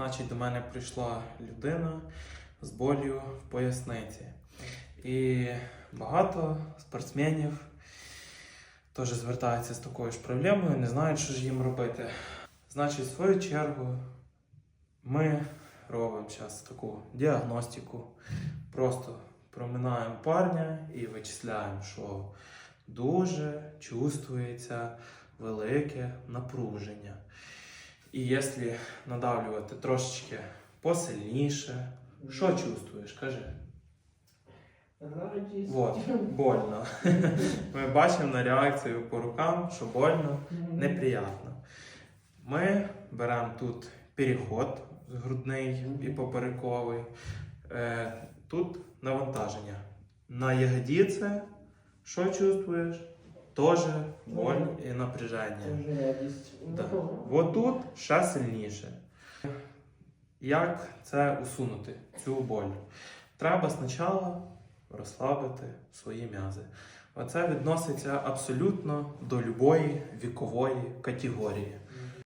Значить, до мене прийшла людина з болю в поясниці. І багато спортсменів теж звертаються з такою ж проблемою, не знають, що ж їм робити. Значить, в свою чергу, ми робимо зараз таку діагностику. Просто проминаємо парня і вичисляємо, що дуже чувствується велике напруження. І якщо надавлювати трошечки посильніше, що чувствуєш? Кажи. Вот, больно. Ми бачимо на реакцію по рукам, що больно, неприємно. Ми беремо тут переход грудний і поперековий. Е, тут навантаження. На ягодиці, що чувствуєш? Теж боль і напряження. Дуже радість. Да. Ну, Вот тут ще сильніше. Як це усунути, цю боль? Треба спочатку розслабити свої м'язи. Оце відноситься абсолютно до любої вікової категорії.